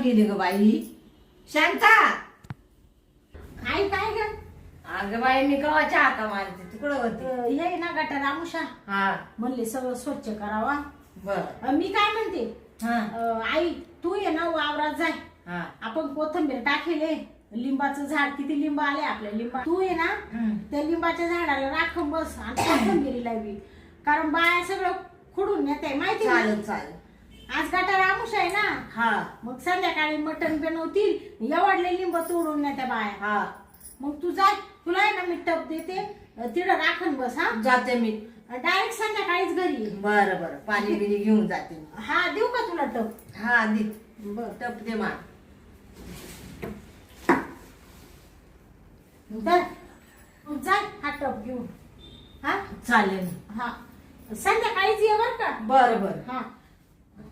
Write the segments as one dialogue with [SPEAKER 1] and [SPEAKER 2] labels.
[SPEAKER 1] गेली ग बाई. शांता.
[SPEAKER 2] काय काय ग?
[SPEAKER 1] अगं बाई मी गव्हाच्या हाका मारते? तिकडं होते.
[SPEAKER 2] हे ना गटार आमुषा
[SPEAKER 1] हा.
[SPEAKER 2] म्हणले सगळं स्वच्छ करावा.
[SPEAKER 1] बर.
[SPEAKER 2] अं, मी काय म्हणते?
[SPEAKER 1] हा.
[SPEAKER 2] अं, आई तू ये ना वावरात जाय.
[SPEAKER 1] हा.
[SPEAKER 2] आपण कोथंबीर टाकेले. लिंबाचं झाड किती लिंब आले आपल्या लिंबा. तू ये ना
[SPEAKER 1] हम्म.
[SPEAKER 2] त्या लिंबाच्या झाडाला राखून बस आणि कोथंबीरी लावी. कारण बाया सगळं खुडून नेते माहिती ना?
[SPEAKER 1] चालेल चालेल.
[SPEAKER 2] आज गटार आमुष आहे ना?
[SPEAKER 1] हा.
[SPEAKER 2] मग संध्याकाळी मटण बनवतील. एवढले लिंब तोडून नेत्या बाया.
[SPEAKER 1] हा.
[SPEAKER 2] मग तू जाय तुला आहे ना मी टप देते. तिथं राखण बस हा.
[SPEAKER 1] जाते मी.
[SPEAKER 2] डायरेक्ट संध्याकाळीच घरी ये.
[SPEAKER 1] बर बर. पाणी बिणी घेऊन जाते मी.
[SPEAKER 2] हा देऊ का तुला टप?
[SPEAKER 1] हा दे.
[SPEAKER 2] बर.
[SPEAKER 1] टप दे मा
[SPEAKER 2] तर मग जाय हा टप घेऊन. हा?
[SPEAKER 1] चालेल.
[SPEAKER 2] हा. संध्याकाळीच ये बर का?
[SPEAKER 1] बर बर.
[SPEAKER 2] हा.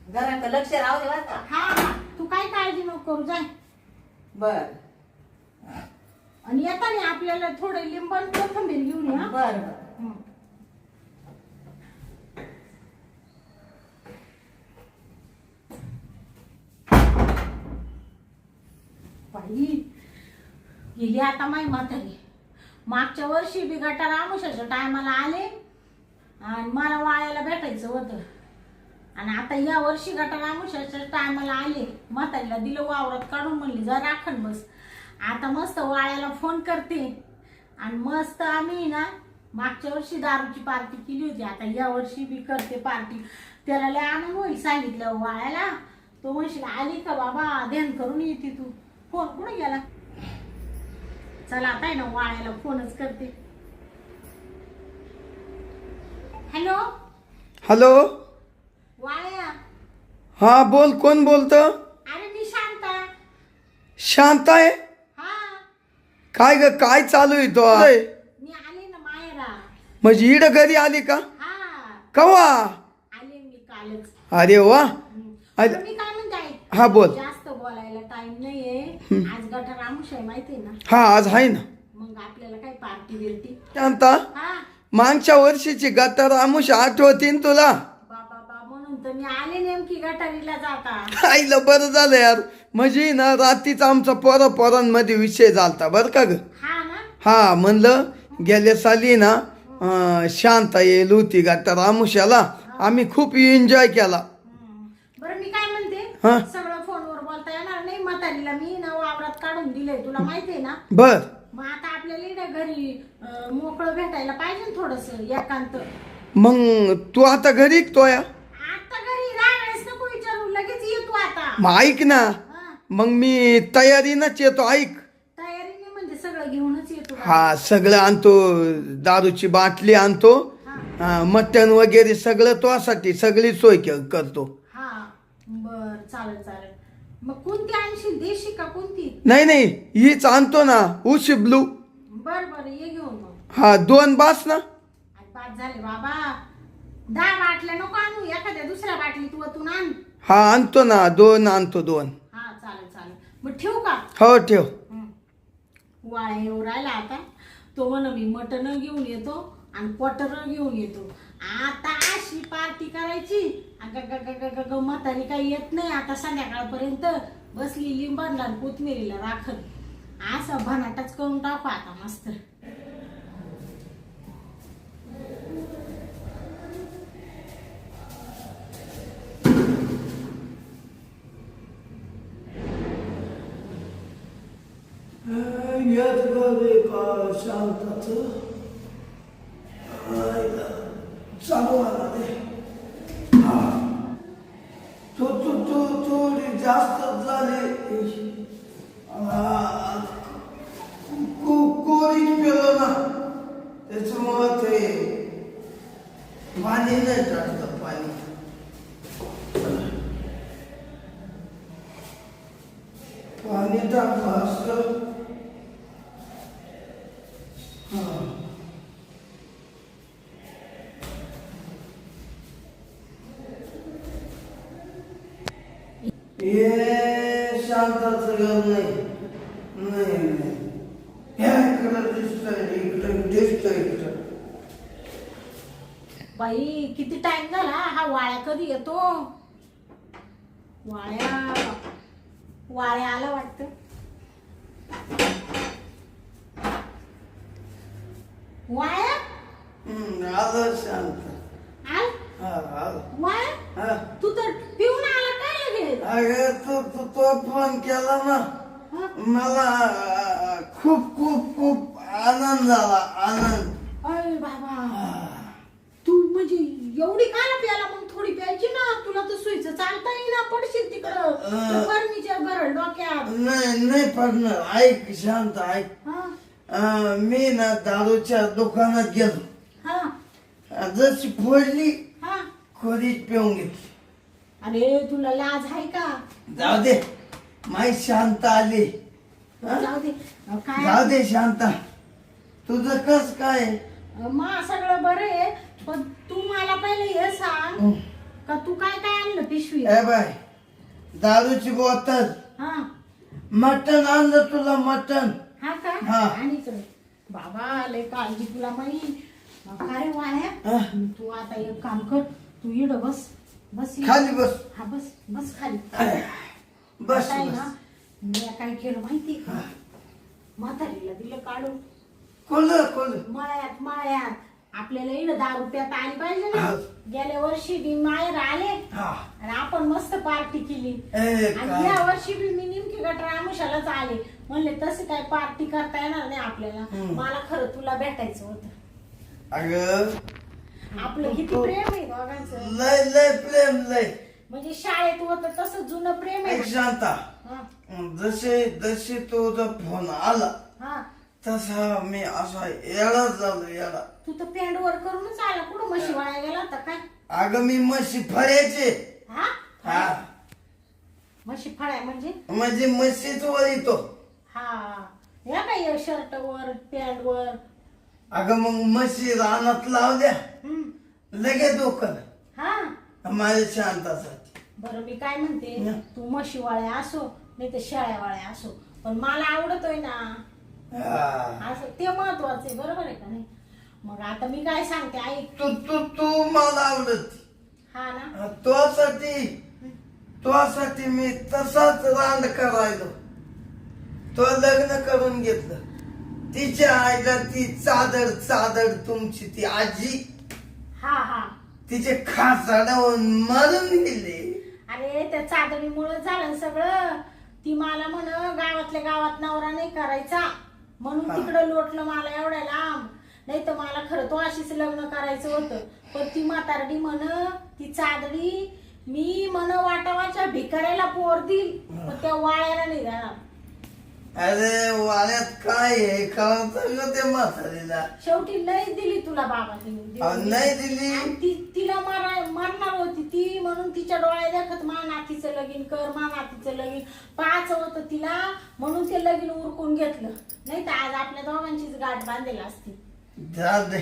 [SPEAKER 1] घरात लक्ष राहू दे का.
[SPEAKER 2] हा हा. तू काय काळजी नको करू जाय.
[SPEAKER 1] बर.
[SPEAKER 2] आणि येताना आपल्याला थोडे लिंब आणि कोथिंबीर घेऊन ये हा.
[SPEAKER 1] बर बर.
[SPEAKER 2] हं. बाई गेली आता माई म्हातारी. मागच्या वर्षी बी गटार आमुषाच्या टायमाला आले आणि मला वाळ्याला भेटायचं होतं. आणि आता या वर्षी गटार टायमाला आले म्हातारीला दिलं वावरात काढून म्हणली जा राखण बस. आता मस्त वाळ्याला फोन करते. आणि मस्त आम्ही ना मागच्या वर्षी दारूची पार्टी केली होती आता या वर्षी बी करते पार्टी. त्याला लय आनंद होईल सांगितलं वाळ्याला? तो म्हणशील आली का बाबा? ध्यान करून येते तू फोन कुठे गेला? चला आता आहे ना वाळ्याला फोनच करते. हॅलो?
[SPEAKER 3] हॅलो?
[SPEAKER 2] वाळ्या
[SPEAKER 3] हा बोल कोण बोलतं?
[SPEAKER 2] अरे मी शांता.
[SPEAKER 3] शांत आहे?
[SPEAKER 2] हा.
[SPEAKER 3] काय ग काय चालू आहे तो?
[SPEAKER 2] मी आले ना मायरा.
[SPEAKER 3] म्हणजे इड घरी आली का?
[SPEAKER 2] हा.
[SPEAKER 3] कवा?
[SPEAKER 2] आले मी कालच.
[SPEAKER 3] अरे वा.
[SPEAKER 2] मी काय.
[SPEAKER 3] हा बोल.
[SPEAKER 2] जास्त बोलायला टाइम नाहीये. आज गटार आमुष आहे माहितीये ना?
[SPEAKER 3] हा आज आहे ना.
[SPEAKER 2] मग आपल्याला काय पार्टी बिर्टी?
[SPEAKER 3] शांता
[SPEAKER 2] हा.
[SPEAKER 3] मागच्या वर्षीची गटर आमुष आठवतीन तुला?
[SPEAKER 2] तर मी आले नेमकी गटारीला जाता.
[SPEAKER 3] आईला बरं झालं यार. म्हणजे ना रात्रीच आमचा पोरा पोरांमध्ये विषय झालता बरं का ग?
[SPEAKER 2] हा ना?
[SPEAKER 3] हा म्हणलं गेल्या साली ना अं, शांता येईल होती गटर आमुष्याला आम्ही खूप एन्जॉय केला.
[SPEAKER 2] हम्म. बरं मी काय म्हणते?
[SPEAKER 3] हा.
[SPEAKER 2] सगळं फोनवर बोलता येणार नाही. म्हातारीला मी ना वावरात काढून दिलंय तुला माहितीये ना?
[SPEAKER 3] बर.
[SPEAKER 2] मग आता आपल्याला इकडे घरी अं, मोकळं भेटायला पाहिजे थोडस एकांत.
[SPEAKER 3] मग तू आता घरी तोया
[SPEAKER 2] आता घरी राहायला नको विचारू लगेच ये तू आता.
[SPEAKER 3] मग ऐक ना.
[SPEAKER 2] हा.
[SPEAKER 3] मग मी तयारीनंच येतो ऐक.
[SPEAKER 2] तयारीने म्हणजे सगळं घेऊनच येतो
[SPEAKER 3] हा सगळं आणतो दारूची बाटली आणतो हा, मटण वगैरे सगळं तोसाठी सगळी सोय के- करतो.
[SPEAKER 2] हा बर चालेल चालेल. मग कोणती आणशील देशी का कोणती?
[SPEAKER 3] नाही नाही हीच आणतो ना उशी ब्लू.
[SPEAKER 2] बर बर ये घेऊन मग.
[SPEAKER 3] हा दोन बास ना.
[SPEAKER 2] आज बाद झाले बाबा. दहा बाटल्या नको आणू एखाद्या दुसऱ्या बाटलीत वतून आण.
[SPEAKER 3] हा आणतो ना दोन आणतो दोन.
[SPEAKER 2] हा चालेल चालेल. मग ठेवू का?
[SPEAKER 3] हो ठेव.
[SPEAKER 2] वाळ्या येऊ राहिला आता. तो म्हण मी मटण घेऊन येतो आणि क्वार्टर घेऊन येतो. आता अशी पार्टी करायची. अगं म्हातारी काही येत नाही आता संध्याकाळपर्यंत. बसली लिंबांना कोथमिरीला राखत असं भनाटच करून टाकू आता मस्त.
[SPEAKER 3] चालू आला रे तू तू तू थोडी जास्त झाली. कोरीच पेलो ना. त्याच्यामुळं ते पाणी नाही टाकतं पाणी. पाणी टाकलं असतं नाही. नाही ह्या इकडं दिसतंय इकडं दिसतंय इकडं
[SPEAKER 2] बाई किती टाइम झाला? हा वाळ्या कधी येतो? वाळ्या वाळ्या आला वाटतं वाया
[SPEAKER 3] हम्म, आलं शांत
[SPEAKER 2] आल
[SPEAKER 3] हा आलं
[SPEAKER 2] वाया
[SPEAKER 3] हा
[SPEAKER 2] तू तर पिऊन आला काय लगेच
[SPEAKER 3] अगं तू तू तो फोन केला ना
[SPEAKER 2] हा?
[SPEAKER 3] मला खूप खूप खूप आनंद झाला आनंद.
[SPEAKER 2] अरे बाबा. तू म्हणजे एवढी काला प्याला मग थोडी प्यायची ना. तुला तर सुईचं चालता येईना. पडशील तिकडं. फर्निचर भरल डोक्यात.
[SPEAKER 3] नाही नाही पडणार. ऐक शांत ऐक.
[SPEAKER 2] हा.
[SPEAKER 3] अं, मी ना दारूच्या दुकानात गेलो.
[SPEAKER 2] हा.
[SPEAKER 3] जशी फोडली
[SPEAKER 2] हा.
[SPEAKER 3] खोरीत पिऊन घेतली.
[SPEAKER 2] अरे तुला लाज आहे का?
[SPEAKER 3] जाऊ दे. माई शांत आली?
[SPEAKER 2] जाऊ दे काय?
[SPEAKER 3] जाऊ दे शांता. तुझं कस काय?
[SPEAKER 2] मा सगळं बरं आहे पण तू मला पहिले हे सांग
[SPEAKER 3] हं.
[SPEAKER 2] का तू काय काय आणलं पिशवी?
[SPEAKER 3] ए बाय दारूची बोतल.
[SPEAKER 2] हा.
[SPEAKER 3] मटण आणलं तुला मटण.
[SPEAKER 2] हा का?
[SPEAKER 3] हा.
[SPEAKER 2] आणि इकडे बाबा लय काळजी तुला माही काय वाया
[SPEAKER 3] हा.
[SPEAKER 2] तू आता एक काम कर तू इड बस. बस.
[SPEAKER 3] खाली बस.
[SPEAKER 2] हा बस बस खाली.
[SPEAKER 3] बस
[SPEAKER 2] आता आहे
[SPEAKER 3] बस.
[SPEAKER 2] ना, मी काय केलं माहिती का? म्हातारीला दिलं काढून.
[SPEAKER 3] कोल कोल
[SPEAKER 2] मळ्यात मळ्यात. आपल्याला इड दारू रुपयात आली पाहिजे ना. गेल्या वर्षी बी माहेर आले.
[SPEAKER 3] हा.
[SPEAKER 2] आणि आपण मस्त पार्टी केली.
[SPEAKER 3] ए
[SPEAKER 2] आणि
[SPEAKER 3] काय?
[SPEAKER 2] या वर्षी बी मी नेमकी गटर आमुशालाच आले. म्हणले तसे काय पार्टी करता येणार नाही आपल्याला. मला खरं तुला भेटायचं होतं.
[SPEAKER 3] अगं.
[SPEAKER 2] आपलं किती प्रेम आहे दोघांचं.
[SPEAKER 3] लय लय प्रेम लय.
[SPEAKER 2] म्हणजे शाळेत होतं तसं जुनं प्रेम आहे.
[SPEAKER 3] शांता.
[SPEAKER 2] हा,
[SPEAKER 3] जसे जसे तुझा फोन आला
[SPEAKER 2] हा.
[SPEAKER 3] तसा मी असा येडा झालो येडा.
[SPEAKER 2] तू तर पॅन्ट वर करूनच आला. कुठं म्हशी वाया गेला होता काय?
[SPEAKER 3] अगं मी म्हशी फळ्याचे.
[SPEAKER 2] हा?
[SPEAKER 3] हा.
[SPEAKER 2] म्हशी फळ्या म्हणजे?
[SPEAKER 3] म्हणजे म्हशीच वर येतो.
[SPEAKER 2] हा. या काय शर्ट वर पॅन्ट वर.
[SPEAKER 3] अगं मग म्हशी रानात लावल्या
[SPEAKER 2] हम्म.
[SPEAKER 3] लगेच दुकान.
[SPEAKER 2] हा.
[SPEAKER 3] माझ्या शांतासाठी.
[SPEAKER 2] बरं मी काय म्हणते?
[SPEAKER 3] हं.
[SPEAKER 2] तू म्हशीवाळ्या असो नाही तर शेळ्यावाळ्या असो. पण मला आवडतोय ना. असं ते महत्वाचं आहे बरोबर आहे का नाही? मग आता मी काय सांगते ऐक
[SPEAKER 3] तू तू तू मला आवडत.
[SPEAKER 2] हा ना?
[SPEAKER 3] तुझ्यासाठी तुझ्यासाठी मी तसाच रांड करायलो तो लग्न करून घेतलं. तिच्या आईला ती चादर चादर तुमची ती आजी.
[SPEAKER 2] हा हा.
[SPEAKER 3] तिचे खासाडावून मरून गेले
[SPEAKER 2] अरे त्या चादणीमुळे झालं सगळं. ती मला म्हण गावातल्या गावात नवरा नाही करायचा. म्हणून
[SPEAKER 3] हा.
[SPEAKER 2] तिकडं लोटलं मला एवढ्या लांब. नाही तर मला खरं तो अशीच लग्न करायचं होतं. पण ती म्हातारडी म्हण ती चादडी मी म्हण वाटावाच्या भिकाऱ्याला पोर देईल. पण त्या वाळ्याला नाही जाणार
[SPEAKER 3] अरे वाड्यात काय आहे? कळत ते म्हातारीला.
[SPEAKER 2] शेवटी लई दिली तुला बाबा तिने
[SPEAKER 3] नाही दिली.
[SPEAKER 2] आणि ती तिला मारा मारणार होती ती म्हणून तिच्या डोळ्या देखत मा नातीचं लगीन कर मा नातीचं लगीन. पाच होतं तिला म्हणून ते लगीन उरकून घेतलं. नाही तर आज आपल्या दोघांचीच गाठ बांधेल असती.
[SPEAKER 3] जा दे.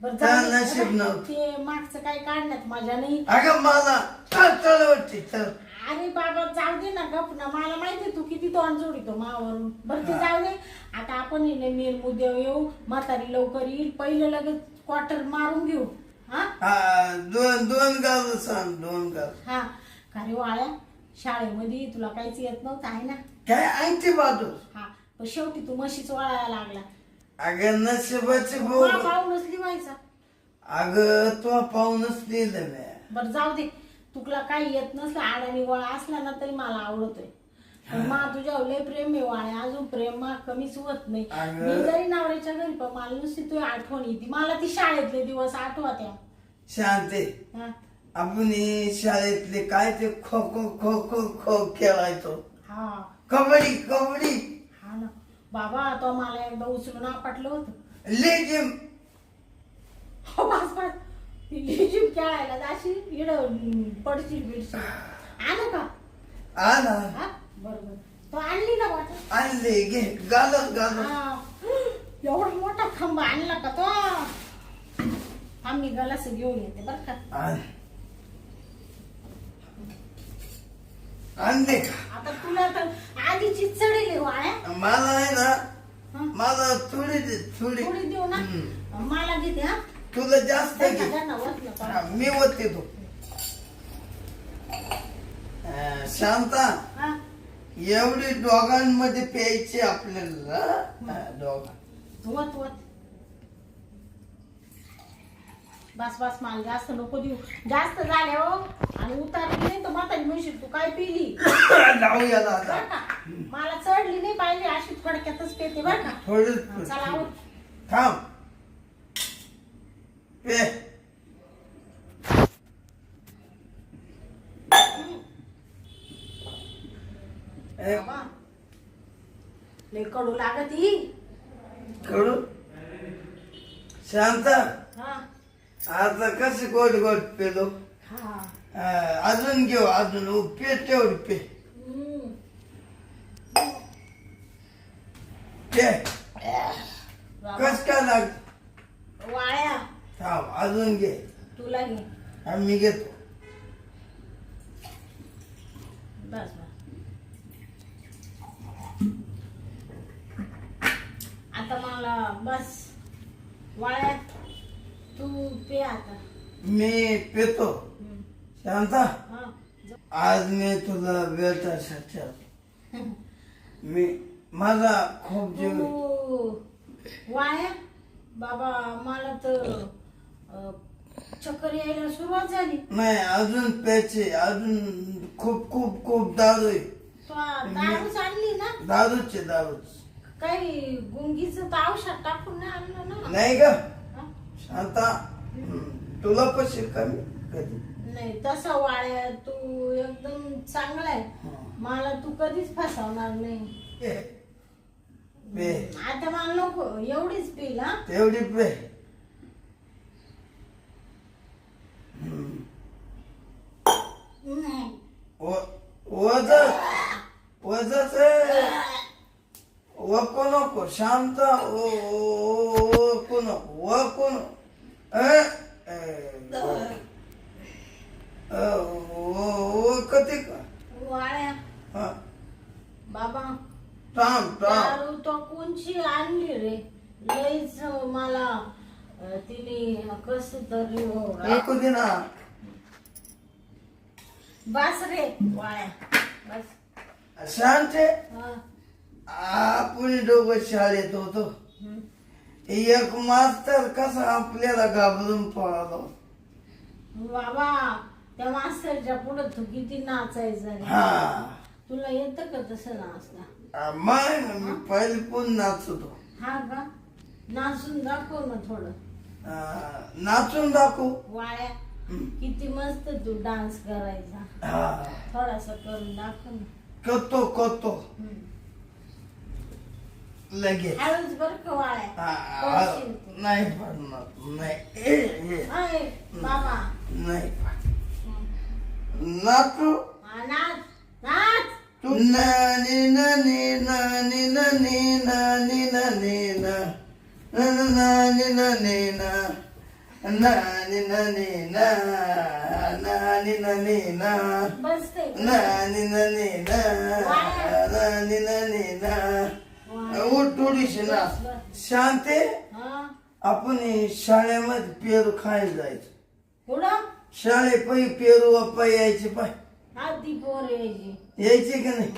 [SPEAKER 2] बरं
[SPEAKER 3] त्या
[SPEAKER 2] जाऊ दे.
[SPEAKER 3] नशीब नव्हतं.
[SPEAKER 2] ते मागचं काय काढण्यात मजा नाही.
[SPEAKER 3] अगं मला चल चल वाटते चल.
[SPEAKER 2] अरे बाबा जाऊ दे ना गप ना. मला माहिती तू किती तोंड जोडितो मावरून. बरं ते जाऊ दे. आता आपण येणे मेल उद्या येऊ. म्हातारी लवकर येईल. पहिलं लगेच क्वार्टर मारून घेऊ. हा?
[SPEAKER 3] हा दोन दोन गाव सांग दोन गाव.
[SPEAKER 2] हा. का रे वाळ्या? शाळेमध्ये तुला काहीच येत नव्हतं आहे ना?
[SPEAKER 3] काय ऐकते बाजू?
[SPEAKER 2] हा. पण शेवटी तू म्हशीच वळायला लागला.
[SPEAKER 3] अगं नशिबाचे भाऊ
[SPEAKER 2] पाहूनच लिवायचा.
[SPEAKER 3] अगं तो पाहूनच लिहिलं मी.
[SPEAKER 2] बरं जाऊ दे. तुला काही येत नसलं आडानी वळा असला ना तरी मला आवडतोय. पण मा तुझ्या लय प्रेम आहे वाळ्या अजून प्रेम मा कमीच होत नाही.
[SPEAKER 3] अगं.
[SPEAKER 2] मी जरी नवऱ्याच्या घरी पण मला नुसती तुझी आठवण येते. मला ती शाळेतले दिवस आठवत्या.
[SPEAKER 3] शांते
[SPEAKER 2] हा.
[SPEAKER 3] आपण हे शाळेतले काय ते खो खो खो खो खो खेळायचो.
[SPEAKER 2] हा.
[SPEAKER 3] कबड्डी कबड्डी.
[SPEAKER 2] हा ना. बाबा तो मला एकदा उचलून आपटलं होतं.
[SPEAKER 3] लेजिम
[SPEAKER 2] हो बस बस. ती लेझीम खेळायला जाशील इड पडशील बिडशील. आलं का?
[SPEAKER 3] आला.
[SPEAKER 2] हा? बरोबर. तो आणली ना वाटत?
[SPEAKER 3] आणले घे गालत गालत.
[SPEAKER 2] एवढा मोठा खांबा आणला का तो? आम्ही गलास घेऊन येते बर का.
[SPEAKER 3] आण. आणले का?
[SPEAKER 2] आता तुला तर आधीची चढेल वाळ्या
[SPEAKER 3] मला आहे ना
[SPEAKER 2] हा.
[SPEAKER 3] मला थोडी दे थोडी.
[SPEAKER 2] थोडी देऊ ना. मला घेते हा?
[SPEAKER 3] तुला जास्त घे? हा, मी होते तो अं, शांता. एवढी दोघांमध्ये प्यायची आपल्याला हा, दोघां.
[SPEAKER 2] वत वत बस बस मला जास्त नको देऊ. जास्त झाले हो. आणि उतारली नाही तर म्हातारी म्हणशील तू काय पिली?
[SPEAKER 3] लावूया आता.
[SPEAKER 2] बरं का? मला चढली नाही पाहिजे अशी थोडक्यातच पेते बरं का? चला.
[SPEAKER 3] थांब पे ए,
[SPEAKER 2] बाबा, लय कडू लागत? ही
[SPEAKER 3] कडू? शांत?
[SPEAKER 2] हा.
[SPEAKER 3] आता कसे गोड गोड पेलो?
[SPEAKER 2] हा.
[SPEAKER 3] अजून घेऊ अजून. उ, पे तेवढी पे. कस काय लाग थांब अजून घे.
[SPEAKER 2] तुला घे.
[SPEAKER 3] आम्ही घेतो
[SPEAKER 2] बस बस आता मला बस. वाळ्यात तू पे आता.
[SPEAKER 3] मी पेतो. शांता?
[SPEAKER 2] हा.
[SPEAKER 3] आज मी तुला भेटायसाठी आलो. मी माझा खूप जीव
[SPEAKER 2] तू वाळ्या बाबा मला तर अं, चक्कर यायला सुरुवात झाली.
[SPEAKER 3] नाही अजून प्यायचे अजून खूप खूप खूप दारू आहे.
[SPEAKER 2] तू दारूच आणली ना?
[SPEAKER 3] दारूचे दारूच.
[SPEAKER 2] काही गुंगीचं औषध टाकून नाही आणलं ना
[SPEAKER 3] नाही
[SPEAKER 2] हा?
[SPEAKER 3] शांता तुला पैसे कमी कधी
[SPEAKER 2] नाही तसं वाळ्या तू एकदम चांगला आहे. मला तू कधीच फसवणार नाही.
[SPEAKER 3] पे
[SPEAKER 2] आता मला नको एवढीच पिल हा
[SPEAKER 3] तेवढी पे हम्म. व- नको शांत व- कधी
[SPEAKER 2] वाळ्या
[SPEAKER 3] हा,
[SPEAKER 2] बाबा
[SPEAKER 3] थांब थांब.
[SPEAKER 2] दारू तो कोणची आणली रे? लईच मला अं, तिने कस तरी हो.
[SPEAKER 3] ऐकू दे ना.
[SPEAKER 2] बस रे वाळ्या बस.
[SPEAKER 3] शांत आहे.
[SPEAKER 2] हा.
[SPEAKER 3] आपण दोघं शाळेत होतो. एक मास्तर कसा आपल्याला घाबरून पळालो.
[SPEAKER 2] बाबा त्या मास्तरच्या पुढे तू किती नाचायचं
[SPEAKER 3] हा.
[SPEAKER 2] तुला येतं का तसं नाचता
[SPEAKER 3] मग मी पहिले पण नाचतो.
[SPEAKER 2] हा का? नाचून दाखव ना थोडं.
[SPEAKER 3] नाचून दाखवू.
[SPEAKER 2] वाळ्या
[SPEAKER 3] हम्म.
[SPEAKER 2] किती मस्त तू डान्स करायचा.
[SPEAKER 3] हा.
[SPEAKER 2] थोडासा करून दाखव ना.
[SPEAKER 3] करतो करतो.
[SPEAKER 2] हम्म.
[SPEAKER 3] लगेच
[SPEAKER 2] हळूच बर का वाळ्या
[SPEAKER 3] हा,
[SPEAKER 2] पडशील तू.
[SPEAKER 3] नाही पडणार नाही ए, ए,
[SPEAKER 2] अय, बाबा
[SPEAKER 3] नाही
[SPEAKER 2] हम्म.
[SPEAKER 3] नाचू
[SPEAKER 2] हा, नाच नाच
[SPEAKER 3] तू नानी नानी नानी नानी नानी नानी ना नानी नानी ना नानी नानी ना नानी नानी ना
[SPEAKER 2] बसते
[SPEAKER 3] नानी नानी ना नानी नानी ना थोडीशी ना शांते
[SPEAKER 2] हा.
[SPEAKER 3] आपण हे शाळेमध्ये पेरू खायला जायचं.
[SPEAKER 2] कुठं
[SPEAKER 3] शाळे पै पेरू अप्पा यायचे पाय.
[SPEAKER 2] पोर यायची.
[SPEAKER 3] यायचे का नाही?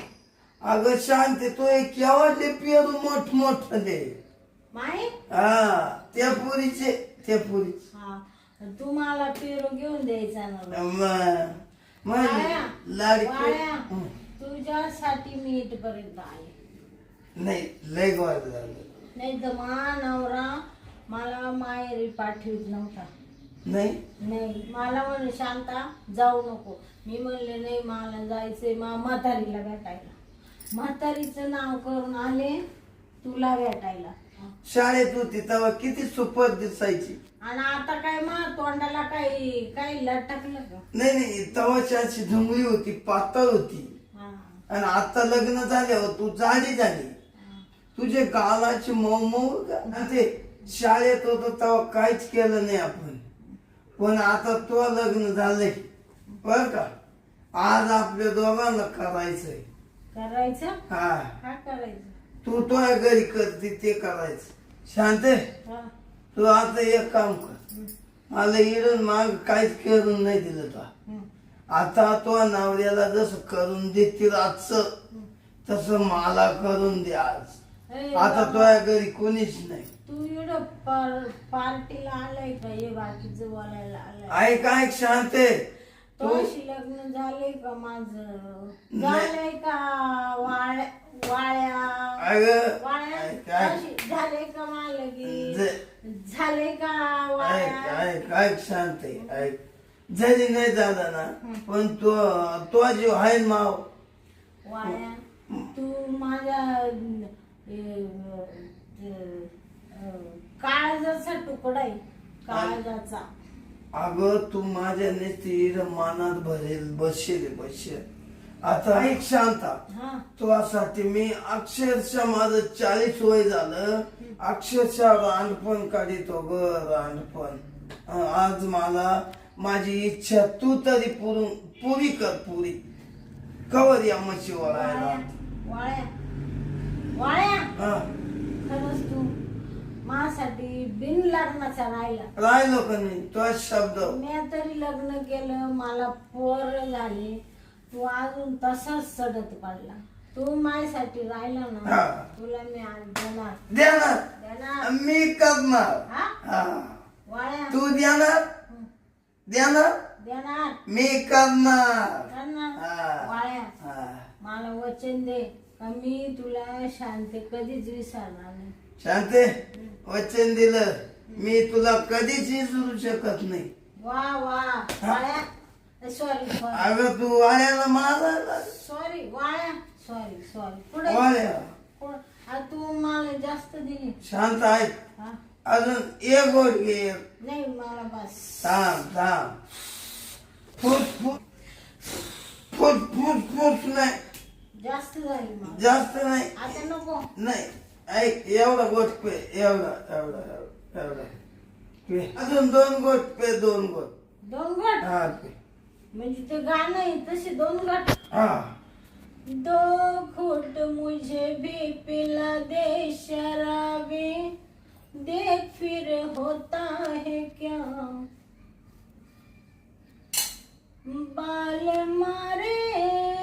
[SPEAKER 3] अगं शांती तो एक केव्हाचे पेरू मोठ मोठ दे
[SPEAKER 2] माही
[SPEAKER 3] हा त्या पुरीचे त्या पुरीचे.
[SPEAKER 2] हा तू मला पेरू घेऊन द्यायचा ना.
[SPEAKER 3] म- लाडके. हं.
[SPEAKER 2] तुझ्यासाठी मी इथपर्यंत आले
[SPEAKER 3] नाही लय गोड झालं.
[SPEAKER 2] नाही तर मा नवरा मला माहेरी पाठवित नव्हता.
[SPEAKER 3] नाही?
[SPEAKER 2] नाही मला म्हणे शांता जाऊ नको. मी म्हणले नाही मला जायचंय मा म्हातारीला भेटायला. म्हातारीचं नाव करून आले तुला भेटायला.
[SPEAKER 3] शाळेत होती तेव्हा किती सुपर दिसायची.
[SPEAKER 2] आणि आता काय मग तोंडाला काही काही लटकलं का?
[SPEAKER 3] नाही नाही तेव्हाची अशी धुंगळी होती पातळ होती.
[SPEAKER 2] हा.
[SPEAKER 3] आणि आता लग्न झाल्यावर तू जाडी झाली. तुझे गालाची मऊ मऊ ते शाळेत होतो तेव्हा काहीच केलं नाही आपण. पण आता तो लग्न झालंय. बर का? आज आपल्या दोघांना करायचंय.
[SPEAKER 2] करायचं?
[SPEAKER 3] हा.
[SPEAKER 2] काय करायचं?
[SPEAKER 3] तू तो घरी करते ते करायचं. शांत?
[SPEAKER 2] हा.
[SPEAKER 3] तू आता एक काम कर. मला इडून माग काहीच करून नाही दिलं तो
[SPEAKER 2] हं.
[SPEAKER 3] आता तो नवऱ्याला जसं करून देतील आजचं तसं मला करून द्या आज. आता तुझ्या घरी कोणीच नाही.
[SPEAKER 2] तू एवढं पार पार्टीला आलाय का? हे बाकीचं बोलायला आलाय.
[SPEAKER 3] ऐक ऐक शांते तू?
[SPEAKER 2] तोशी लग्न झालंय का माझं. झालंय का वाळ्या वाळ्या?
[SPEAKER 3] अगं
[SPEAKER 2] वाळ्या?
[SPEAKER 3] ऐक ऐक
[SPEAKER 2] तोशी झालंय का मला की
[SPEAKER 3] जे-
[SPEAKER 2] झालंय का
[SPEAKER 3] ऐक
[SPEAKER 2] वाळ्या
[SPEAKER 3] ऐक ऐक शांत आहे, ऐक जरी नाही झालं ना पण तो तो जीव आहे ना माव.
[SPEAKER 2] वाळ्या? तू माझ्या काळजाचा तुकडा आहे काळजाचा.
[SPEAKER 3] अगं तू माझ्या नेती मानात भरेल बसेल बसेल आता ऐक शांता तुझ्यासाठी मी अक्षरशः माझं चाळीस वय झालं. अक्षरशः रांडपण काढितो ग रांडपण अं, आज मला माझी इच्छा तू तरी पुरू पुरी कर पुरी. कवर या म्हशी
[SPEAKER 2] वाळ्या
[SPEAKER 3] वळायला
[SPEAKER 2] वाळ्या?
[SPEAKER 3] हा.
[SPEAKER 2] खरंच तू माझ्यासाठी बिन लग्नाचा राहिला.
[SPEAKER 3] राहिलो का नाही तो शब्द.
[SPEAKER 2] मी तरी लग्न केलं मला पोर झाले. तू अजून तसाच सडत पडला. तू माझ्यासाठी राहिला ना
[SPEAKER 3] हा.
[SPEAKER 2] तुला मी आज देणार.
[SPEAKER 3] देणार.
[SPEAKER 2] देणार.
[SPEAKER 3] मी करणार.
[SPEAKER 2] हा?
[SPEAKER 3] हा.
[SPEAKER 2] वाळ्या.
[SPEAKER 3] तू देणार? देणार?
[SPEAKER 2] देणार.
[SPEAKER 3] मी करणार.
[SPEAKER 2] करणार.
[SPEAKER 3] हा.
[SPEAKER 2] वाळ्या.
[SPEAKER 3] हा.
[SPEAKER 2] मला वचन दे. मी तुला शांती कधीच विसरणार नाही.
[SPEAKER 3] शांते वचन दिलं. मी तुला कधीच विसरू शकत नाही.
[SPEAKER 2] वा वा. वाळ्या सॉरी सॉरी
[SPEAKER 3] अगं तू वाड्याला मारायला.
[SPEAKER 2] सॉरी वाळ्या सॉरी सॉरी पुढे
[SPEAKER 3] वाड्या
[SPEAKER 2] पुढं. आ, तू मला जास्त दिली.
[SPEAKER 3] शांत आहे.
[SPEAKER 2] हा?
[SPEAKER 3] अजून एक गोट घे
[SPEAKER 2] नाही मला बस.
[SPEAKER 3] थांब थांब. फुट फुट. फुट फुट फुट नाही.
[SPEAKER 2] जास्त
[SPEAKER 3] नाही.
[SPEAKER 2] आता नको.
[SPEAKER 3] नाही. ऐक एवढा गोट पे एवढा एवढा एवढा. एवढा पे. अजून दोन गोट पे दोन गोट.
[SPEAKER 2] दोन गट?
[SPEAKER 3] हा पे.
[SPEAKER 2] म्हणजे ते गाणं आहे तसे दोन गट?
[SPEAKER 3] हा.
[SPEAKER 2] दो घुट मुझे भी पिला दे शराबी. देख फिर होता है क्या? बाल मारे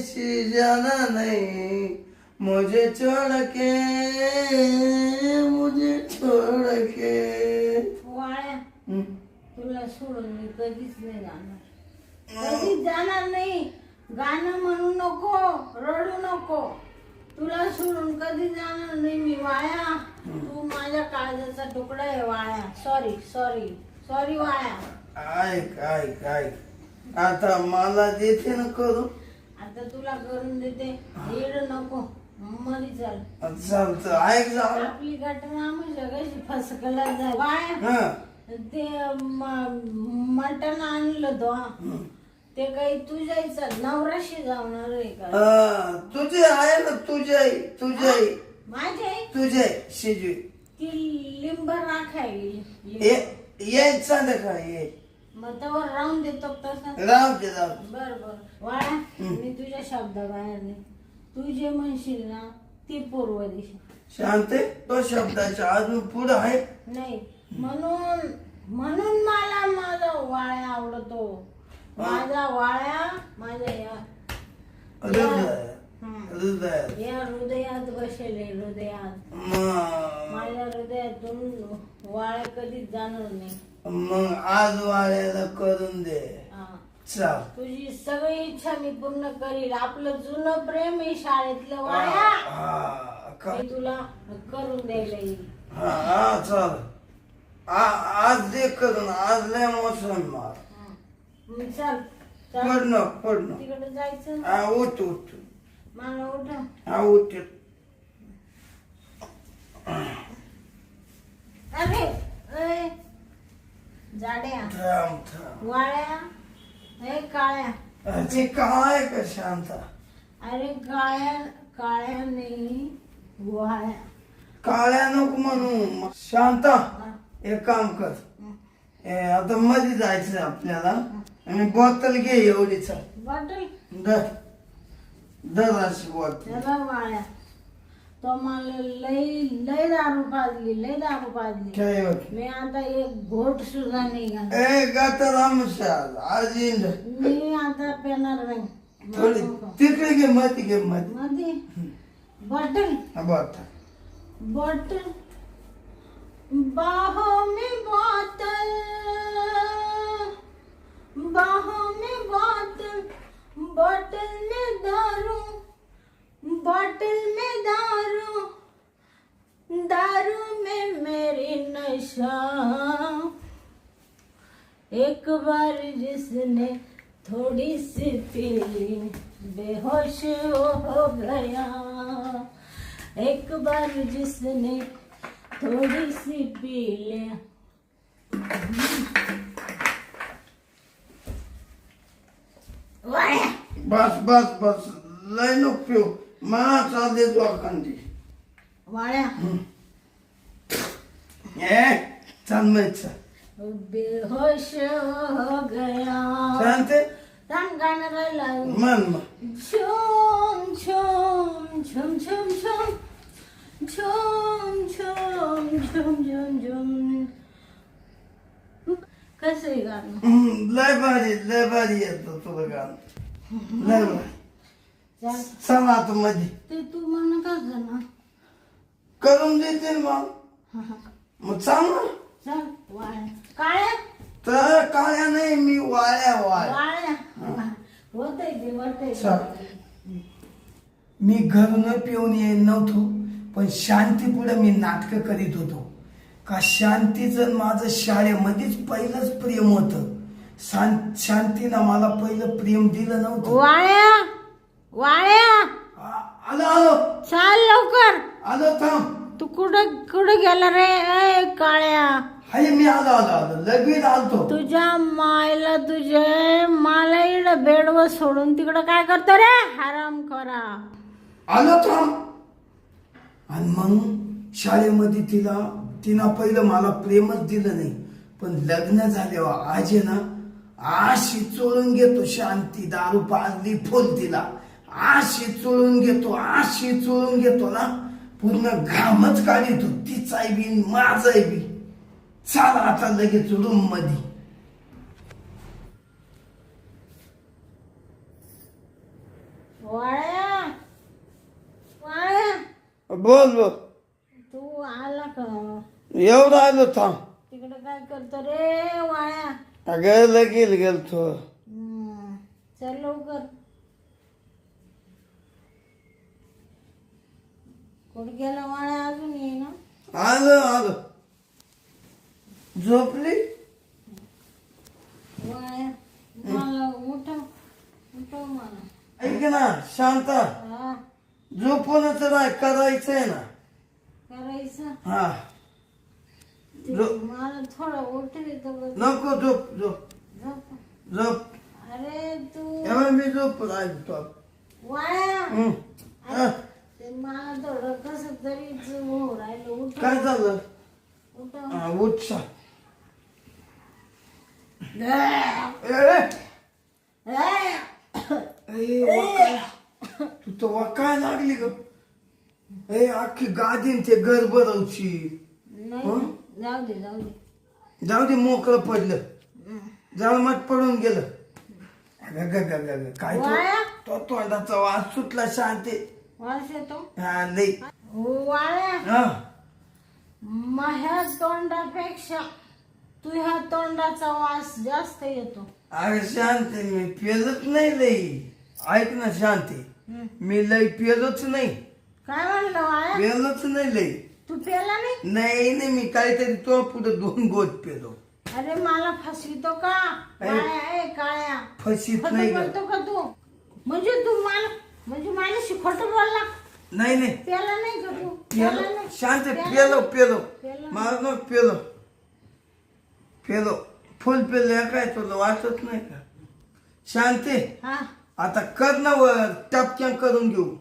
[SPEAKER 3] परदेशी जाना नहीं। मुझे छोड़ के मुझे छोड़ के।
[SPEAKER 2] वाळ्या. तुला सोडून मी कधीच नाही जाणार. कधीच जाणार नाही. गाणं म्हणू नको रडू नको. तुला सोडून कधी जाणार नाही मी वाया तू माझ्या काळजाचा तुकडा आहे वाया सॉरी सॉरी सॉरी वाया
[SPEAKER 3] ऐक ऐक ऐक. आता मला देते ना करू
[SPEAKER 2] आता तुला करून देते. येड नको. मधी चल.
[SPEAKER 3] चालतं. ऐक जाऊ
[SPEAKER 2] आपली घटना म्हणजे कशी फसकला जाय
[SPEAKER 3] हा.
[SPEAKER 2] ते मटण आणलं तो. ते काही तुझ्याच नवराशी जाणार आहे का?
[SPEAKER 3] तुझे आहे ना तुझे आई तुझे. आई
[SPEAKER 2] माझी? आई
[SPEAKER 3] तुझे शिजवी.
[SPEAKER 2] ती लिंब राखायली.
[SPEAKER 3] ये ये संध्याकाळ ये.
[SPEAKER 2] मग तवर राहून देतो तसं.
[SPEAKER 3] दे राम
[SPEAKER 2] बर बर. वाळा मी तुझ्या शब्दाबाहेर नाही तू जे म्हणशील ना ती पूर्व दिशा
[SPEAKER 3] शांत आहे? तो शब्दाच्या अजून पुढे आहे.
[SPEAKER 2] नाही. म्हणून म्हणून मला माझा वाळ्या आवडतो. माझा वाळ्या माझ्या या
[SPEAKER 3] हृदय.
[SPEAKER 2] हम्म.
[SPEAKER 3] हृदय.
[SPEAKER 2] या हृदयात बसेल हृदयात.
[SPEAKER 3] म-
[SPEAKER 2] माझ्या हृदयातून वाळ्या कधीच जाणार नाही.
[SPEAKER 3] मग आज वाळ्याला करून दे.
[SPEAKER 2] हा.
[SPEAKER 3] चाल.
[SPEAKER 2] तुझी सगळी इच्छा मी पूर्ण करील. आपलं जुनं प्रेम आहे शाळेतलं वाया
[SPEAKER 3] हा का-
[SPEAKER 2] तुला करून द्यायला येईल
[SPEAKER 3] हा हा, चाल. आ- आज दे करून. आज लय मोसम मार.
[SPEAKER 2] हा. मग चल. चल.
[SPEAKER 3] पडणं पडणं
[SPEAKER 2] तिकडे जायचं?
[SPEAKER 3] हा उठ उठ.
[SPEAKER 2] मला उठ.
[SPEAKER 3] हा उठ.
[SPEAKER 2] अरे ए, जाड्या
[SPEAKER 3] थांब थांब
[SPEAKER 2] वाळ्या ए काळ्या.
[SPEAKER 3] अरे काय का शांता?
[SPEAKER 2] अरे काळ्या काळ्या नाही वाळ्या.
[SPEAKER 3] काळ्या नको म्हणू. शांता
[SPEAKER 2] हा.
[SPEAKER 3] एक काम कर. ए, आता मध्ये जायचं आपल्याला. आणि बॉटल घे एवढीच.
[SPEAKER 2] बॉटल?
[SPEAKER 3] दर दर अशी बॉटल.
[SPEAKER 2] त्याला वाळ्या. तो मला लय लय दारू पाजली लय दारू पाजली.
[SPEAKER 3] काय होत?
[SPEAKER 2] मी आता एक घोट सुद्धा नाही घालत.
[SPEAKER 3] ए गाता रामशाल आज इंद
[SPEAKER 2] मी आता पेणार नाही.
[SPEAKER 3] थोडी तिकडे घे मध्ये घे हा, बॉटल.
[SPEAKER 2] बॉटल? बाहों में बोतल बाहों में बोतल बोतल में दारू बोतल में दारू दारू में मेरी नशा। एक बार जिसने थोड़ी सी पी ली, बेहोश वो हो गया। एक बार जिसने थोड़ी सी पी लिया बस
[SPEAKER 3] बस बस बस लय नको पिऊ मला चालते दोघांची
[SPEAKER 2] वाया
[SPEAKER 3] ए चाल माहीत चाल
[SPEAKER 2] बेहोश हो गया
[SPEAKER 3] शांते
[SPEAKER 2] राम गाणं राहिलं
[SPEAKER 3] मन मन
[SPEAKER 2] छुम छुम छुम छुम छुम छुम छुम छुम छुम छुम कसं आहे गाणं
[SPEAKER 3] हम्म, लय भारी लय भारी येतो तुला गाणं लय भारी
[SPEAKER 2] चल
[SPEAKER 3] चल आता मध्ये
[SPEAKER 2] ते तू म्हणा का ना.
[SPEAKER 3] करून देते ना मग. मग चाल ना.
[SPEAKER 2] चल वाळ्या. काळ्या?
[SPEAKER 3] तर काळ्या नाही मी वाळ्या वाळ्या.
[SPEAKER 2] होतंय ते.
[SPEAKER 3] मी घरून पिऊन येत नव्हतो पण शांती पुढे मी नाटक करीत होतो. का शांतीचं माझं शाळेमध्येच पहिलंच प्रेम होतं. शां- शांतीनं मला पहिलं प्रेम दिलं नव्हतं.
[SPEAKER 2] वाळ्या! वाळ्या
[SPEAKER 3] आलो आलो.
[SPEAKER 2] चाल लवकर.
[SPEAKER 3] आलो थांब.
[SPEAKER 2] तू कुठं कुठं गेला रे? ए काळ्या.
[SPEAKER 3] हाय मी आलो आलो आलो. लगेच आलतो.
[SPEAKER 2] तुझ्या मायला तुझे मला इकडं बेडवर सोडून तिकडं काय करतो रे? हराम करा.
[SPEAKER 3] आलो थांब. आणि मग शाळेमध्ये तिला तिनं पहिलं मला प्रेमच दिलं नाही. पण लग्न झाल्यावर आज आहे ना आशी चोळून घेतो शांती दारू पाजली फुल तिला आशी चोळून घेतो आशी चोळून घेतो ना. पूर्ण घामच काढितो तिचाय बी माझाय बी. चाल आता लगेच रूममध्ये
[SPEAKER 2] वाळ्या वाळ्या.
[SPEAKER 3] बोल बोल.
[SPEAKER 2] तू आला का?
[SPEAKER 3] एवढं आलो थांब
[SPEAKER 2] तिकडं काय करतो रे वाळ्या?
[SPEAKER 3] अगं लगेल गेलतो.
[SPEAKER 2] हम्म, चल लवकर. गेला वाळ्या अजून ये ना?
[SPEAKER 3] आलो आलो झोपली?
[SPEAKER 2] वाळ्या मला उठव उठव मला.
[SPEAKER 3] ऐक ना शांता.
[SPEAKER 2] हा.
[SPEAKER 3] झोपूनच नाही करायचंय ना.
[SPEAKER 2] करायचं?
[SPEAKER 3] हा.
[SPEAKER 2] ते
[SPEAKER 3] झोप.
[SPEAKER 2] मला थोडं उठव बघ
[SPEAKER 3] नको झोप झोप.
[SPEAKER 2] झोप.
[SPEAKER 3] झोप.
[SPEAKER 2] अरे तू.
[SPEAKER 3] एवढं मी झोप राहतो
[SPEAKER 2] वाळ्या.
[SPEAKER 3] हम्म. हा,
[SPEAKER 2] ते मला थोडं कसं तरी होऊ राहिलं. उठ
[SPEAKER 3] काय झालं?
[SPEAKER 2] उठव
[SPEAKER 3] हा, उठ सा.
[SPEAKER 2] ए,
[SPEAKER 3] ए, ए,
[SPEAKER 2] ए.
[SPEAKER 3] ए, वकाय. तू तर वकाय लागली ग. ए अख्खी गादीन ते घर भरवची
[SPEAKER 2] नाही? जाऊ दे जाऊ दे.
[SPEAKER 3] जाऊ दे मोकळं पडलं. जाऊ मग पडून गेलं. अगं, ग, ग, ग, ग, काय
[SPEAKER 2] वाया?
[SPEAKER 3] तो तो तोंडाचा वास सुटला शांती.
[SPEAKER 2] वास येतो
[SPEAKER 3] हा लई.
[SPEAKER 2] वाळ्या?
[SPEAKER 3] हा.
[SPEAKER 2] माझ्या तोंडापेक्षा तू ह्या तोंडाचा वास जास्त येतो.
[SPEAKER 3] अरे शांती मी पेलच नाही लई. ऐक ना शांती
[SPEAKER 2] हं.
[SPEAKER 3] मी लई पेलोच नाही.
[SPEAKER 2] काय म्हणलं वाया
[SPEAKER 3] पेलोच नाही लई.
[SPEAKER 2] तू पेला नाही?
[SPEAKER 3] नाही नाही मी काहीतरी तो पुढे दोन गोट पेलो.
[SPEAKER 2] अरे मला फसवितो का. वाया ए काळ्या. खोटं
[SPEAKER 3] नाही का?
[SPEAKER 2] बोलतो का तू? म्हणजे तू मला म्हणजे माझ्याशी खोटं बोलला.
[SPEAKER 3] नाही नाही.
[SPEAKER 2] पेला नाही का तू? पेला.
[SPEAKER 3] पेलो
[SPEAKER 2] नाही.
[SPEAKER 3] शांत
[SPEAKER 2] पेला
[SPEAKER 3] पेलो पेलो.
[SPEAKER 2] पेलो.
[SPEAKER 3] पेलो. पेलो. फुल पेलो. काय तुला वाटत नाही का? शांती
[SPEAKER 2] हा.
[SPEAKER 3] आता कर ना वर. टपक्यान करून घेऊ.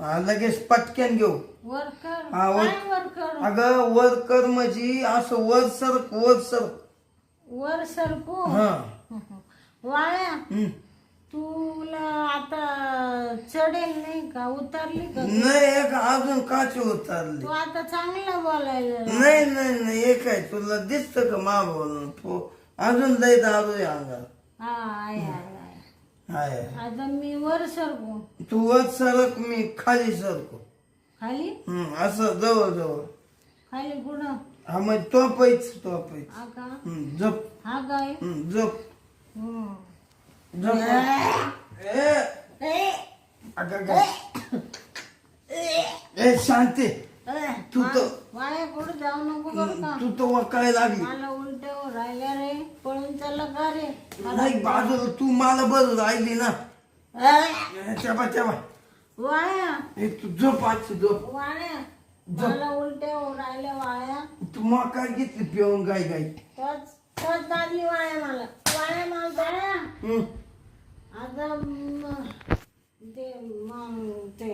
[SPEAKER 3] हा, लगेच पटक्यान घेऊ.
[SPEAKER 2] वर कर.
[SPEAKER 3] हा, वर-
[SPEAKER 2] काय वर कर?
[SPEAKER 3] अगं वर कर म्हणजे असं वर सरक वर सरक.
[SPEAKER 2] वर सरकू?
[SPEAKER 3] हा.
[SPEAKER 2] वाळ्या?
[SPEAKER 3] हम्म.
[SPEAKER 2] तुला आता चढेल नाही का? उतरली का
[SPEAKER 3] नाही एक अजून काची उतरली.
[SPEAKER 2] तू आता चांगला बोलायला
[SPEAKER 3] नाही नाही नाही एक आहे. तुला दिसत का मा बोलून? पो- अजून लय दारू आहे अंगात.
[SPEAKER 2] हा आहे आहे आहे.
[SPEAKER 3] आहे
[SPEAKER 2] आता मी वर सरकू.
[SPEAKER 3] तू वर सरक मी खाली सरको.
[SPEAKER 2] खाली?
[SPEAKER 3] हम्म, असं जवळ जवळ
[SPEAKER 2] खाली कुठं?
[SPEAKER 3] हा मग तो पैच तो पैच
[SPEAKER 2] हा का?
[SPEAKER 3] हम्म, जप
[SPEAKER 2] हा काय?
[SPEAKER 3] हम्म, जप
[SPEAKER 2] हम्म.
[SPEAKER 3] ए शांती. तू तर-
[SPEAKER 2] जाऊ नको बरं का
[SPEAKER 3] तू तो वकाय लागली.
[SPEAKER 2] मला उलट राहिल्या रे पळून चालला का रे
[SPEAKER 3] नाही बाजूला तू मला बरं राहिली ना. तेव्हा तेव्हा
[SPEAKER 2] वाया
[SPEAKER 3] ए तू झोप आजची झोप.
[SPEAKER 2] वाया मला उलट्या राहिल्या
[SPEAKER 3] तू मग काय घेतली पिऊन गाय गाय
[SPEAKER 2] तोच तोच मला. वाया मला. आता ते मग ते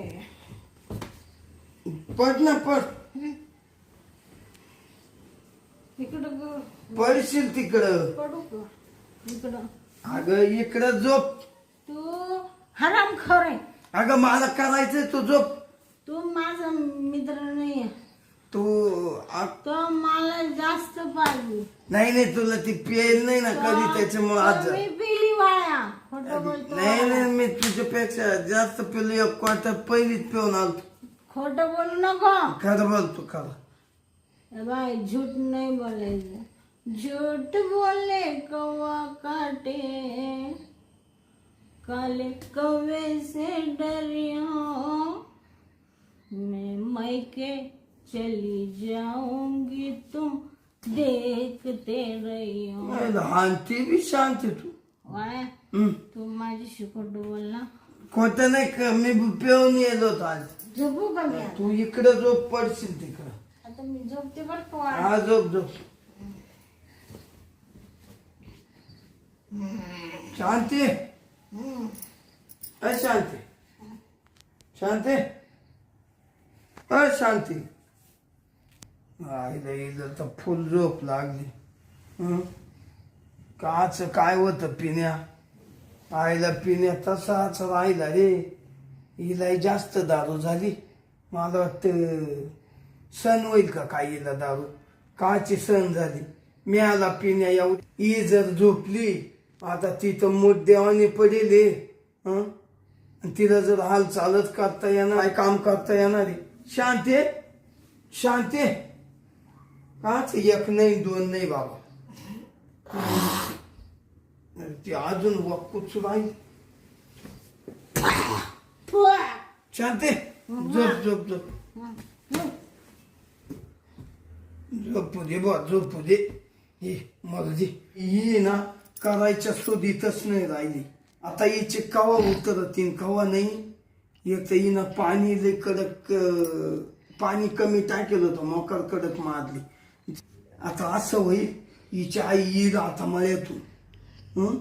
[SPEAKER 3] पड ना पड
[SPEAKER 2] इकडं ग-
[SPEAKER 3] पडशील तिकडं.
[SPEAKER 2] पडू का इकडं
[SPEAKER 3] अगं इकडं झोप
[SPEAKER 2] तू हराम खरे
[SPEAKER 3] अगं मला करायचंय तू झोप
[SPEAKER 2] तू माझा मित्र नाही
[SPEAKER 3] तू आ-
[SPEAKER 2] तो मला जास्त पाहिजे
[SPEAKER 3] नाही नाही तुला ती पेल. नाही ना कधी त्याच्यामुळे आज
[SPEAKER 2] मी पिली. वाया खोटं बोलतो
[SPEAKER 3] नाही नाही मी तुझ्यापेक्षा जास्त पेलो एक क्वार्टर पहिलीच पिऊन आलो
[SPEAKER 2] खोटं बोलू नको
[SPEAKER 3] खरं बोलतो खरं।
[SPEAKER 2] ए भाई झूठ नहीं बोलेगा झूठ बोले कौवा काटे। काले कौवे से डरियो। मैं मैके चली जाऊँगी तुम देखते रहियो।
[SPEAKER 3] लहान ती बी शांत तू
[SPEAKER 2] वाया
[SPEAKER 3] हम्म.
[SPEAKER 2] तू बोल ना
[SPEAKER 3] खोटं नाही का मी पिऊन येलो होतो आज
[SPEAKER 2] झोपू का मी आता?
[SPEAKER 3] तू इकडं झोप पडशील तिकडं
[SPEAKER 2] आता मी झोपते बरं का वाया?
[SPEAKER 3] हा झोप झोप शांती
[SPEAKER 2] हम्म.
[SPEAKER 3] अशांती शांती अशांती आईला इथं तर फुल झोप लागली हं? काच काय होतं पिण्या? आईला पिण्या तसाच राहिला रे. हिला जास्त दारू झाली. मला वाटतं सण होईल का काय हिला दारू? काची सण झाली. मी आला पिण्या येऊ ही जर झोपली आता तिथं तर देवाने पडेल हं? तिला जर हाल चालत करता येणार काय काम करता येणार आहे शांती आहे? शांती आहे? काच एक नाही दोन नाही बाबा. ती अजून वक्कूच राहील चालते झोप झोप झोप. झोपू दे बा झोपू दे. हे मर्जी ही ना करायच्या शोधीतच नाही राहिली. आता याचे कवा उतरतीन कवा नाही? एक तर हिनं पाणी लय कडक पाणी कमी टाकेल होतं मोकर कडक मारली. आता असं होईल हिच्या आई येईल आता मळ्यातून हं?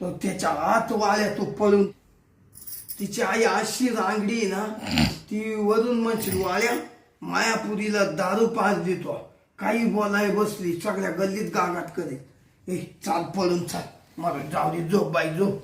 [SPEAKER 3] तर त्याच्या आत वाळ्या तो पळून तिची आई अशी रांगडी ना ती वरून म्हणशील वाळ्या मायापुरीला दारू पास देतो. काही बोलाय बसली सगळ्या गल्लीत गागाट करे ए चाल पळून चाल. मला जाऊ दे झोप बाई झोप.